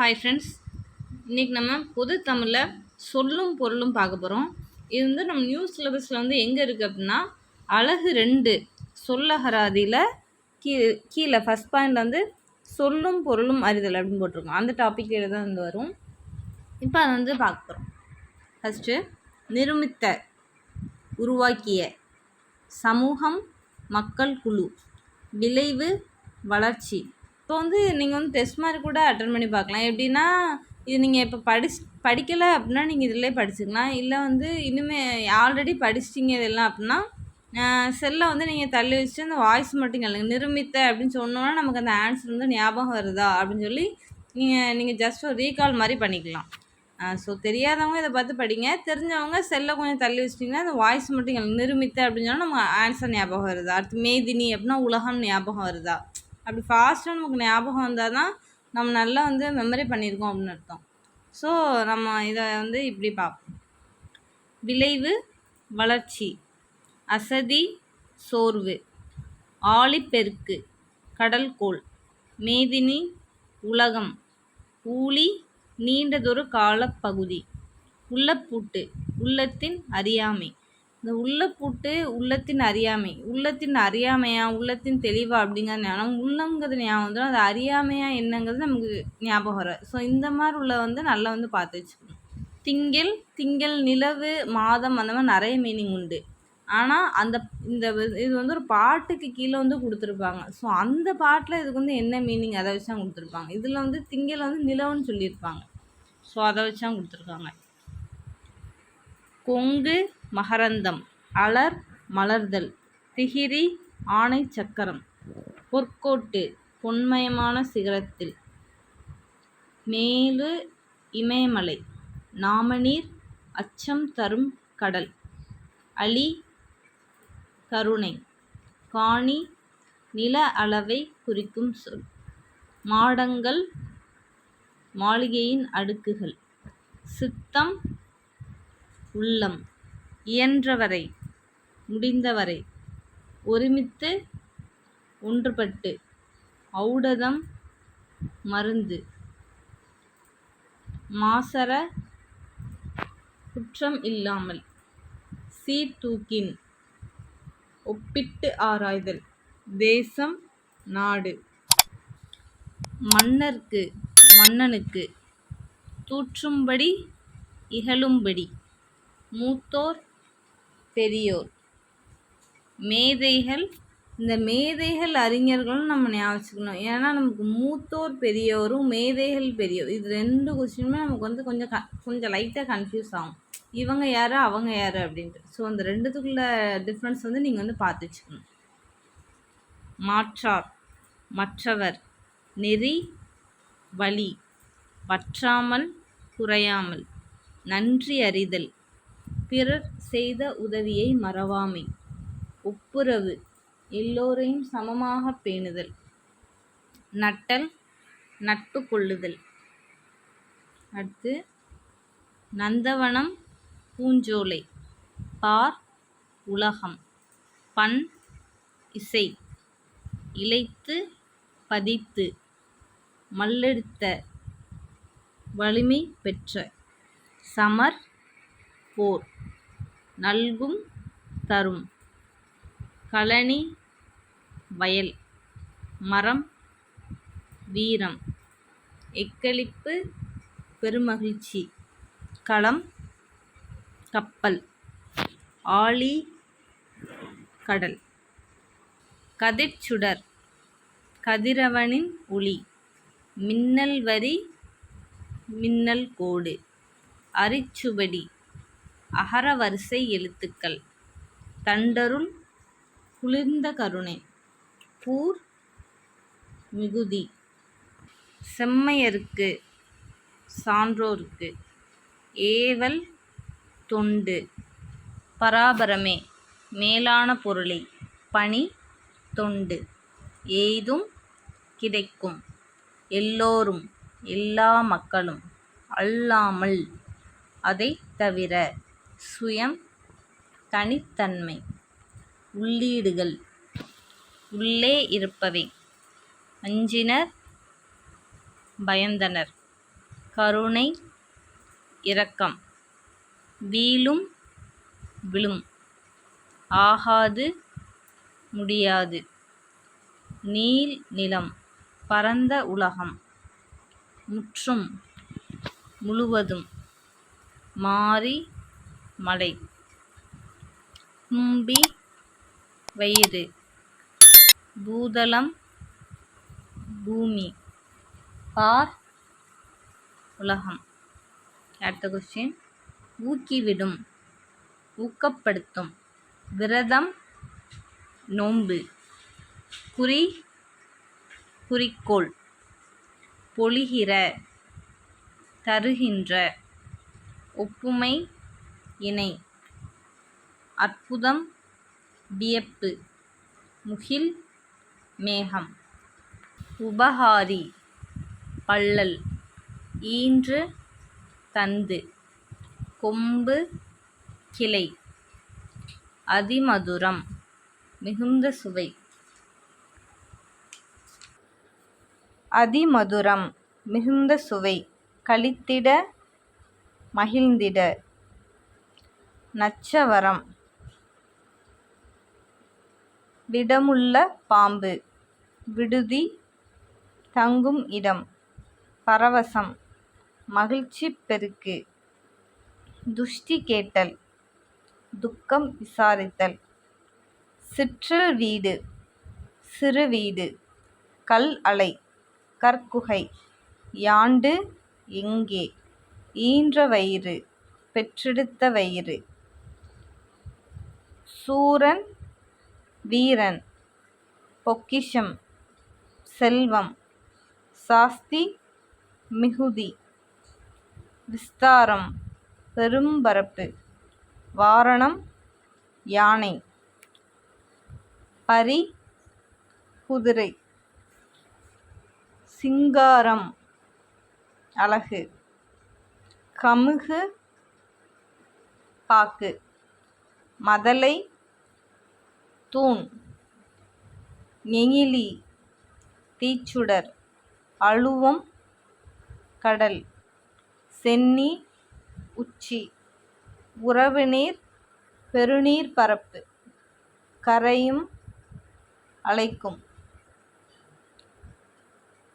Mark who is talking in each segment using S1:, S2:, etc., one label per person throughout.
S1: Hi friends இன்றைக்கி நம்ம பொது தமிழில் சொல்லும் பொருளும் பார்க்க போகிறோம் இது வந்து நம்ம நியூஸ் சிலபஸில் வந்து எங்கே இருக்குது அப்படின்னா அழகு ரெண்டு சொல்லகராதியில் கீ கீழே ஃபஸ்ட் பாயிண்டில் வந்து சொல்லும் பொருளும் அறிதல் அப்படின்னு போட்டிருக்கோம். அந்த டாபிக் தான் வந்து வரும். இப்போ அதை வந்து பார்க்க போகிறோம் ஃபஸ்ட்டு நிருமித்த உருவாக்கிய சமூகம் மக்கள் குழு விளைவு வளர்ச்சி. இப்போ வந்து நீங்கள் வந்து டெஸ்ட் மாதிரி கூட அட்டன் பண்ணி பார்க்கலாம். எப்படின்னா இது நீங்கள் இப்போ படிச் படிக்கலை அப்படின்னா நீங்கள் இதிலே படிச்சுக்கலாம். இல்லை வந்து இனிமே ஆல்ரெடி படிச்சிட்டிங்க இதெல்லாம் அப்படின்னா செல்லை வந்து நீங்கள் தள்ளி வச்சுட்டு அந்த வாய்ஸ் மட்டும் கேளுங்க. நிருமித்த அப்படின்னு சொன்னோன்னா நமக்கு அந்த ஆன்சர் வந்து ஞாபகம் வருதா அப்படின்னு சொல்லி நீங்கள் நீங்கள் ஜஸ்ட் ஒரு ரீகால் மாதிரி பண்ணிக்கலாம். ஸோ தெரியாதவங்க இதை பார்த்து படிங்க. தெரிஞ்சவங்க செல்லை கொஞ்சம் தள்ளி வச்சிட்டிங்கன்னா அந்த வாய்ஸ் மட்டும் கேளுங்க. நிருமித்த அப்படின்னு சொன்னால் நம்ம ஆன்சர் ஞாபகம் வருதா? அடுத்து மேதினி அப்படின்னா உலகம் ஞாபகம் வருதா? அப்படி ஃபாஸ்ட்டாக நமக்கு ஞாபகம் வந்தால் தான் நம்ம நல்லா வந்து மெமரி பண்ணியிருக்கோம் அப்படின்னு அர்த்தம். ஸோ நம்ம இதை வந்து இப்படி பார்ப்போம். விளைவு வளர்ச்சி அசதி சோர்வு ஆழிப்பெருக்கு கடல்கோள் மேதினி உலகம் ஊழி நீண்டதொரு காலப்பகுதி உள்ளப்பூட்டு உள்ளத்தின் அறியாமை. இந்த உள்ள பூட்டு உள்ளத்தின் அறியாமை. உள்ளத்தின் அறியாமையா? உள்ளத்தின் தெளிவா அப்படிங்கிற ஞானம். உள்ளங்கிறது ஞாபகம் வந்துடும். அது அறியாமையா என்னங்கிறது நமக்கு ஞாபகம் வர ஸோ இந்த மாதிரி உள்ள வந்து நல்லா வந்து பார்த்து வச்சுக்கணும். திங்கள் திங்கள் நிலவு மாதம் அந்த மாதிரி நிறைய மீனிங் உண்டு. ஆனால் அந்த இந்த இது வந்து ஒரு பாட்டுக்கு கீழே வந்து கொடுத்துருப்பாங்க. ஸோ அந்த பாட்டில் இதுக்கு வந்து என்ன மீனிங் அதை வச்சு தான் கொடுத்துருப்பாங்க. இதில் வந்து திங்கள் வந்து நிலவுன்னு சொல்லியிருப்பாங்க. ஸோ அதை வச்சு தான் கொடுத்துருக்காங்க. கொங்கு மகரந்தம் அலர் மலர்தல் திகிரி ஆணை சக்கரம் பொற்கோட்டு பொன்மயமான சிகரத்தில் மேலு இமயமலை நாமநீர் அச்சம் தரும் கடல் அலி கருணை காணி நில அளவை குறிக்கும் சொல் மாடங்கள் மாளிகையின் அடுக்குகள் சித்தம் உள்ளம். இயன்றவரை முடிந்தவரை. ஒருமித்து ஒன்றுபட்டு ஔடதம் மருந்து. மாசர குற்றம் இல்லாமல் சீர்தூக்கின் ஒப்பிட்டு ஆராய்தல். தேசம் நாடு. மன்னர்க்கு மன்னனுக்கு தூற்றும்படி இகழும்படி. மூத்தோர் பெரியோர். மேதைகள் இந்த மேதைகள் அறிஞர்களும் நம்ம ஞாபகம் ஏன்னா நமக்கு மூத்தோர் பெரியோரும் மேதைகள் பெரியோர். இது ரெண்டு கொஸ்டினுமே நமக்கு வந்து கொஞ்சம் க கொஞ்சம் லைட்டாக கன்ஃபியூஸ் ஆகும். இவங்க யார் அவங்க யார் அப்படின்ட்டு. ஸோ அந்த ரெண்டுத்துக்குள்ள டிஃப்ரென்ஸ் வந்து நீங்கள் வந்து பார்த்து வச்சுக்கணும். மாற்றார் மற்றவர் நெறி வழி வற்றாமல் குறையாமல் நன்றி அறிதல். பிறர் செய்த உதவியை மறவாமை. ஒப்புரவு. எல்லோரையும் சமமாக பேணுதல். நட்டல் நட்பு கொள்ளுதல். அடுத்து நந்தவனம் பூஞ்சோலை. பார் உலகம். பண் இசை. இழைத்து பதித்து. மல்லெடுத்த வலிமை பெற்ற. சமர் போர். நல்கும் தரும். கழனி வயல் மரம் வீரம் எக்களிப்பு பெருமகிழ்ச்சி களம் கப்பல் ஆழி கடல் கதிர்ச்சுடர் கதிரவனின் ஒளி மின்னல் வரி மின்னல் கோடு அரிச்சுவடி அகரவரிசை எழுத்துக்கள். தண்டருள் குளிர்ந்த கருணை. பூர் மிகுதி. செம்மையருக்கு சான்றோருக்கு. ஏவல் தொண்டு. பராபரமே மேலான பொருளை. பணி தொண்டு. எய்தும் கிடைக்கும். எல்லோரும் எல்லா மக்களும். அல்லாமல் அதை தவிர சுயம் தனித்தன்மை உள்ளீடுகள். உள்ளே இருப்பவை. அஞ்சினர் பயந்தனர். கருணை இரக்கம். வீழும் விழும். ஆகாது முடியாது. நீல் நிலம். பரந்த உலகம். முற்றும் முழுவதும். மாறி மலை. கும்பி வயிறு. பூதளம் பூமி. பார் உலகம். அடுத்த கொஸ்டின் ஊக்கிவிடும் ஊக்கப்படுத்தும். விரதம் நோன்பு. குறி குறிக்கோள். பொழிகிற தருகின்ற. ஒப்புமை இணை. அற்புதம் வியப்பு முகில் மேகம். உபகாரி பள்ளல் ஈன்று தந்து. கொம்பு கிளை. அதிமதுரம் மிகுந்த சுவை. அதிமதுரம் மிகுந்த சுவை. கழித்திட மகிழ்ந்திட. நச்சவரம். விடமுள்ள பாம்பு. விடுதி தங்கும் இடம். பரவசம். மகிழ்ச்சி பெருக்கு. துஷ்டி கேட்டல். துக்கம் விசாரித்தல். சிற்றில் வீடு. சிறு வீடு. கல் அலை. கற்குகை. யாண்டு எங்கே? ஈன்ற வயிறு. பெற்றெடுத்த வயிறு. சூரன் வீரன் பொக்கிஷம் செல்வம் சாஸ்தி மிகுதி விஸ்தாரம் பெரும்பரப்பு வாரணம் யானை பரி குதிரை சிங்காரம் அழகு கமுகு பாக்கு மதலை தூண் நெகிழி தீச்சுடர் அழுவம் கடல் சென்னி உச்சி உறவுநீர் பெருநீர் பரப்பு கரையும் அழைக்கும்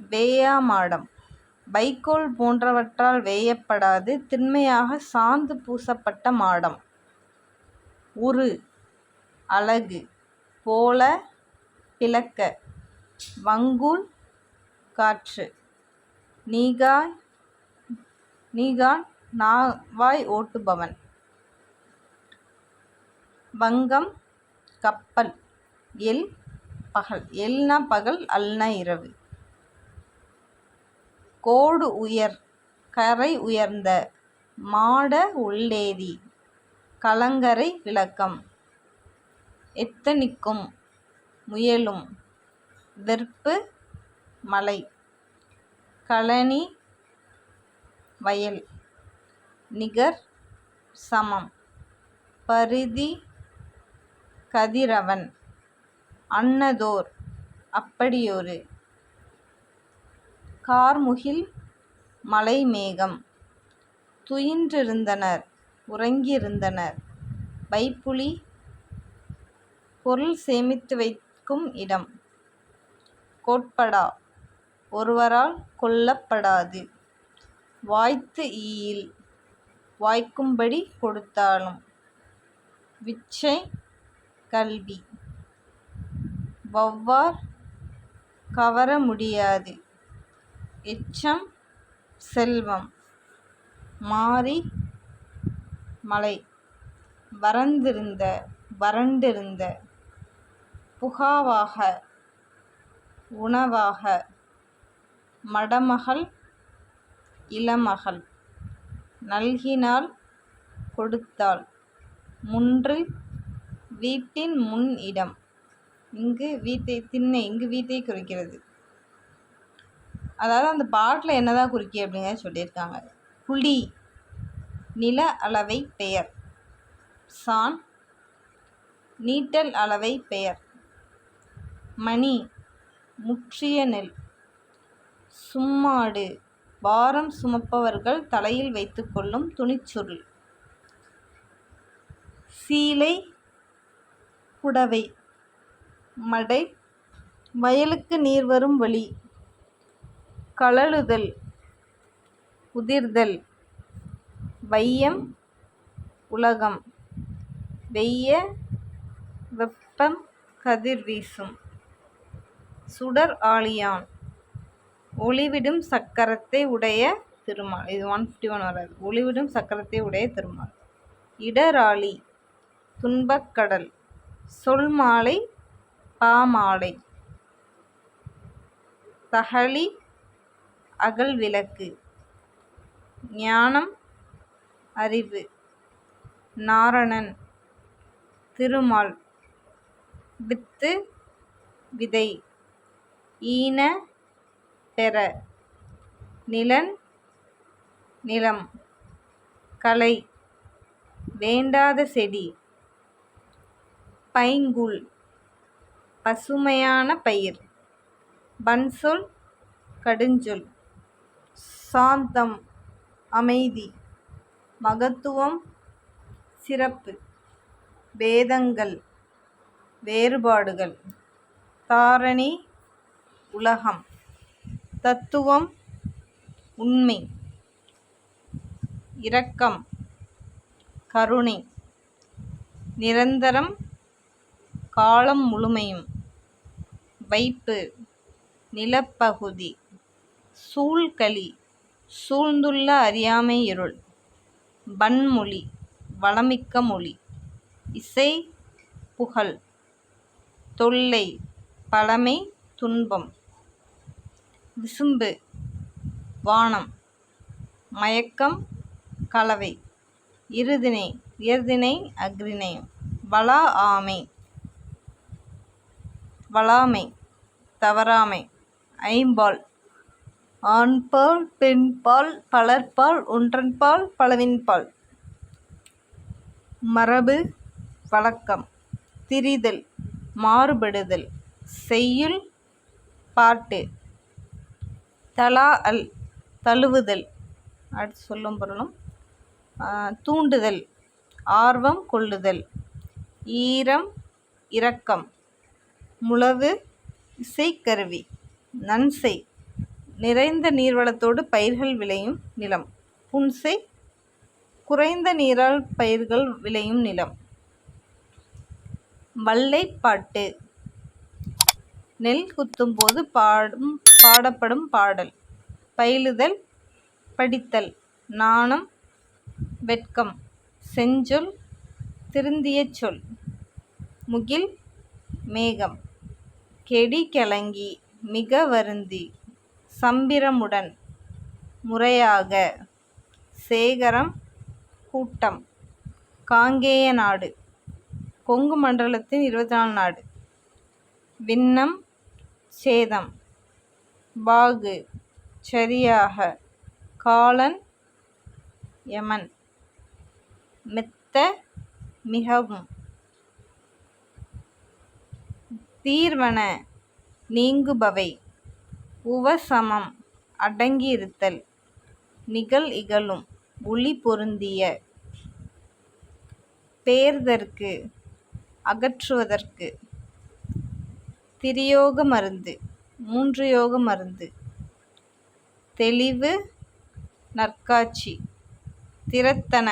S1: வேயா மாடம். வைக்கோல் போன்றவற்றால் வேயப்படாது திண்மையாக சாந்து பூசப்பட்ட மாடம். உரு அழகு போல பிளக்க. வங்கூல் காற்று. நீகாய் நீகான் நாவாய் ஓட்டுபவன். வங்கம் கப்பல். எல் பகல். எல்னா பகல் அல்னா இரவு. கோடு உயர் கரை உயர்ந்த மாட உள்ளேதி. கலங்கரை விளக்கம். எத்தனிக்கும் முயலும் வெற்பு மலை கழனி வயல் நிகர் சமம் பரிதி கதிரவன் அன்னதோர் அப்படியொரு கார்முகில் மலைமேகம் துயின்றிருந்தனர் உறங்கியிருந்தனர் வைப்புலி பொருள் சேமித்து வைக்கும் இடம். கோட்படா. ஒருவரால் கொல்லப்படாது. வாய்த்து ஈயில். வாய்க்கும்படி கொடுத்தாலும். விச்சை கல்வி. வௌவார் கவர முடியாது. எச்சம் செல்வம். மாறி மலை. வறந்திருந்த வறண்டிருந்த புகாவாக உணவாக மடமகள் இளமகள் நல்கினால் கொடுத்தாள். முன்று வீட்டின் முன் இடம். இங்கு வீட்டை திண்ணை இங்கு வீட்டை குறிக்கிறது. அதாவது அந்த பாட்டில் என்னதான் குறிக்கி அப்படிங்கிறத சொல்லியிருக்காங்க. புலி நில அளவை பெயர். சான் நீட்டல் அளவை பெயர். மணி. முற்றிய நெல். சும்மாடு. பாரம் சுமப்பவர்கள் தலையில் வைத்துக்கொள்ளும் துணிச்சுருள். சீலை புடவை. மடை. வயலுக்கு நீர் வரும் வழி. கழலுதல். உதிர்தல். வையம். உலகம். வெய்ய. வெப்பம். கதிர் வீசும். சுடர் ஆழியான் ஒளிவிடும் சக்கரத்தை உடைய திருமால். இது ஒன் ஃபிஃப்டி ஒன் வராது. ஒளிவிடும் சக்கரத்தை உடைய திருமால். இடராளி துன்பக்கடல் சொல் மாலை பாமாலை தகழி அகல் விளக்கு. ஞானம் அறிவு. நாரணன் திருமால். வித்து விதை. ஈன பெற நிலன் நிலம் கலை வேண்டாத செடி பைங்குல் பசுமையான பயிர் பன்சொல் கடுஞ்சொல் சாந்தம் அமைதி மகத்துவம் சிறப்பு வேதங்கள் வேறுபாடுகள் தாரணி உலகம். தத்துவம் உண்மை. இரக்கம் கருணை. நிரந்தரம் காலம் முழுமையும். வைப்பு நிலப்பகுதி. சூழ்களி சூழ்ந்துள்ள அறியாமை இருள். வன்மொழி வளமிக்க மொழி. இசை புகழ். தொல்லை பழமை துன்பம். விசும்பு வானம் மயக்கம் கலவை இருதினை உயர்தினை அக்ரிணை வளா ஆமை வளாமை தவறாமை ஐம்பால் ஆண்பால் பெண்பால் பலர்பால் ஒன்றன்பால் பலவின்பால். மரபு வழக்கம் திரிதல் மாறுபடுதல் செய்யுள் பாட்டு. தலா அல் தழுவுதல். அடுத்து சொல்லும் பொருளும் தூண்டுதல் ஆர்வம் கொள்ளுதல் ஈரம் இரக்கம் முழவு இசைக்கருவி நன்சை நிறைந்த நீர்வளத்தோடு பயிர்கள் விளையும் நிலம் புன்சை குறைந்த நீரால் பயிர்கள் விளையும் நிலம். வல்லைப்பாட்டு நெல் குத்தும் போது பாடும் பாடப்படும் பாடல். பயிலுதல் படித்தல் நாணம் வெட்கம் செஞ்சொல் திருந்திய சொல் முகில் மேகம் கெடி கலங்கி மிக வருந்தி சம்பிரமுடன் முறையாக சேகரம் கூட்டம் காங்கேய நாடு கொங்கு மண்டலத்தின் இருபத்தி நாலு நாடு. விண்ணம் சேதம். பாகு. சரியாக. காலன். யமன். மெத்த. மிகவும். தீர்வன. நீங்குபவை. உவசமம். அடங்கியிருத்தல். நிகழ் இகழும். ஒளி பொருந்திய. பேர்தற்கு. அகற்றுவதற்கு. திரியோக மருந்து மூன்று யோக மருந்து. தெளிவு நற்காட்சி திறத்தன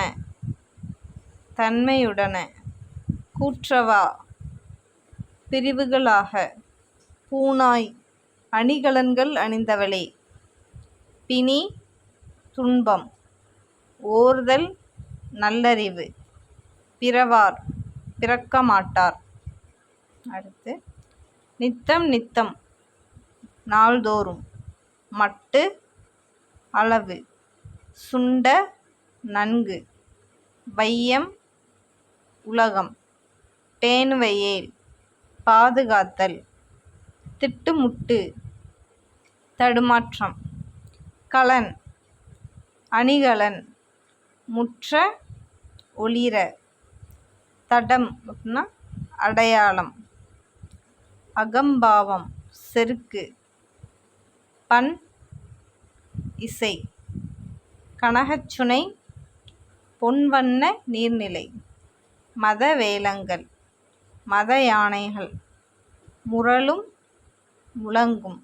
S1: தன்மையுடன கூற்றவா பிரிவுகளாக பூனாய் அணிகலன்கள் அணிந்தவளே. பிணி துன்பம் ஓர்தல் நல்லறிவு பிறவார் பிறக்க மாட்டார் அடுத்து நித்தம் நித்தம் நாள்தோறும். மட்டு அளவு சுண்ட நன்கு. வையம் உலகம். பேணுவையேல் பாதுகாத்தல். திட்டுமுட்டு தடுமாற்றம். கலன் அணிகலன். முற்ற ஒளிர. தடம் அப்படின்னா அடையாளம். அகம்பாவம் செருக்கு பண் இசை கனகச்சுனை பொன்வண்ண நீர்நிலை மத வேலங்கள் மத யானைகள் முரளும் முழங்கும்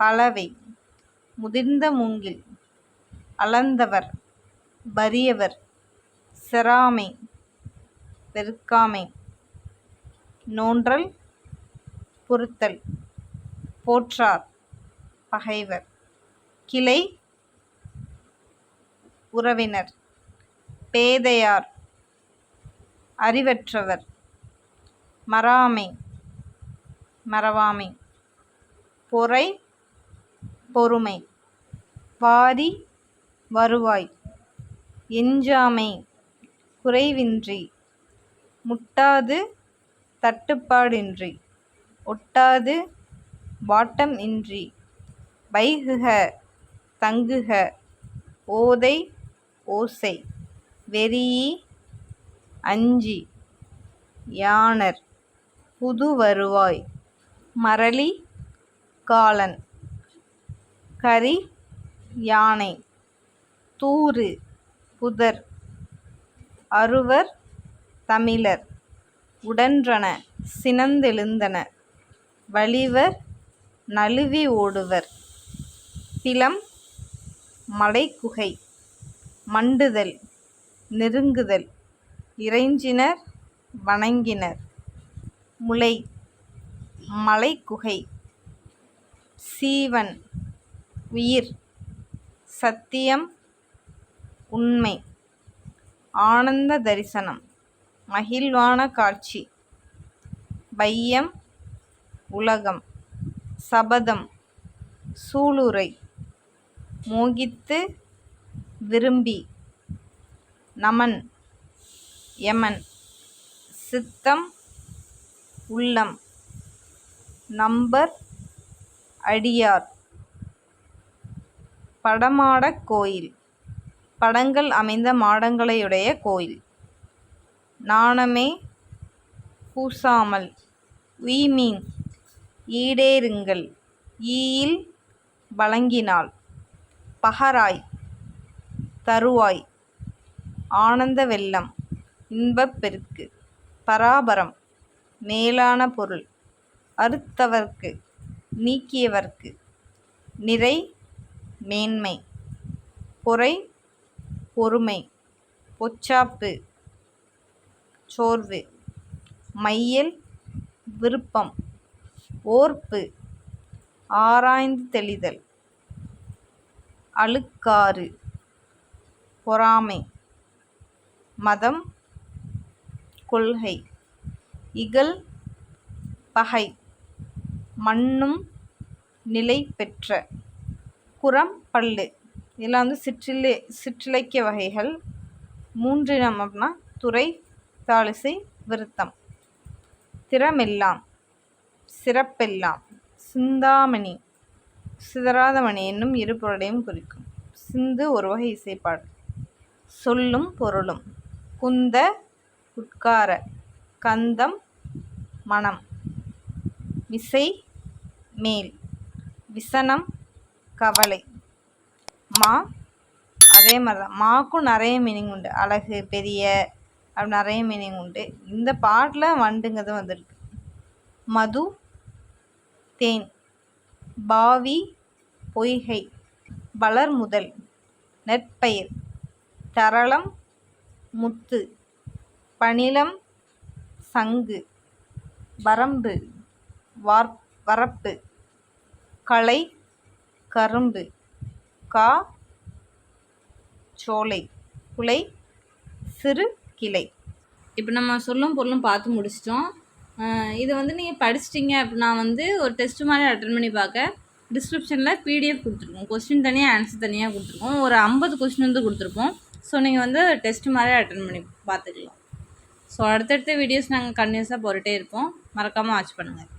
S1: பலவை முதிர்ந்த மூங்கில் அளந்தவர் வறியவர் செராமை வெறுக்காமை நோன்றல் பொறுத்தல் போற்றார் பகைவர் கிளை உறவினர் பேதையார் அறிவற்றவர் மறாமை மறவாமை பொறை பொறுமை வாரி வருவாய் எஞ்சாமை குறைவின்றி முட்டாது தட்டுப்பாடின்றி. ஒட்டாது வாட்டம் இன்றி. வைகுக தங்குக ஓதை ஓசை வெறியி அஞ்சி யாணர் புதுவருவாய் மரளி காலன் கரி யானை தூறு புதர் அறுவர் தமிழர் உடன்றன சினந்தெழுந்தன. வலிவர் நழுவி ஓடுவர். பிலம் மலைக்குகை மண்டுதல் நெருங்குதல் இறைஞ்சினர் வணங்கினர். முலை மலைக்குகை சீவன் உயிர் சத்தியம் உண்மை ஆனந்த தரிசனம் மகிழ்வான காட்சி பையம் உலகம். சபதம். சூளுரை. மோகித்து விரும்பி. நமன். யமன். சித்தம். உள்ளம். நம்பர். அடியார். படமாடக் கோயில். படங்கள் அமைந்த மாடங்களையுடைய கோயில். நாணமே பூசாமல். உய்மீன். ஈடேறுங்கள். ஈயில் வழங்கினாள் பகராய் தருவாய் ஆனந்த வெள்ளம் இன்பப் பெருக்கு பராபரம் மேலான பொருள் அறுத்தவர்க்கு நீக்கியவர்க்கு நிறை மேன்மை பொறை பொறுமை பொச்சாப்பு சோர்வு மையல் விருப்பம். ஓர்ப்பு. ஆராய்ந்து தெளிதல். அழுக்காறு. பொறாமை. மதம். கொள்கை. இகல். பகை. மண்ணும். நிலை பெற்ற. குரம் பல்லு. இதெல்லாம் வந்து சிற்றிலை சிற்றிலக்கிய வகைகள். மூன்றினம் அப்படின்னா துறை தாளிசை விருத்தம். திறமெல்லாம். சிறப்பெல்லாம். சிந்தாமணி. சிதறாத மணி என்னும் இரு பொருளையும் குறிக்கும். சிந்து ஒரு வகை இசைப்பாடு. சொல்லும் பொருளும். குந்த உட்கார. கந்தம் மனம். விசை மேல். விசனம் கவலை. மா அதே மாதிரி தான் மாக்கும் நிறைய மீனிங் உண்டு. அழகு பெரிய அப்படி நிறைய மீனிங் உண்டு. இந்த பாட்டில் வண்டுங்கிறது வந்திருக்கு. மது தேன் பாவி பொய்கை வளர்முதல் நெற்பயிர் தரளம் முத்து பணிலம் சங்கு வரம்பு வார் வரப்பு களை கரும்பு கா சோலை குலை சிறு கிளை. இப்போ நம்ம சொல்லும் பொருளும் பார்த்து முடிச்சிட்டோம். இது வந்து நீங்கள் படிச்சிட்டிங்க அப்படின்னா வந்து ஒரு டெஸ்ட் மாதிரி அட்டன் பண்ணி பார்க்க டிஸ்கிரிப்ஷனில் பிடிஎஃப் கொடுத்துருக்கோம். கொஸ்டின் தனியாக ஆன்சர் தனியாக கொடுத்துருக்கோம். ஒரு ஐம்பது கொஸ்டின் வந்து கொடுத்துருப்போம் ஸோ நீங்கள் வந்து டெஸ்ட் மாதிரி அட்டன் பண்ணி பார்த்துக்கலாம் ஸோ அடுத்தடுத்த வீடியோஸ் நாங்கள் கன்டினியூஸாக போட்டுகிட்டே இருப்போம். மறக்காமல் வாட்ச் பண்ணுங்கள்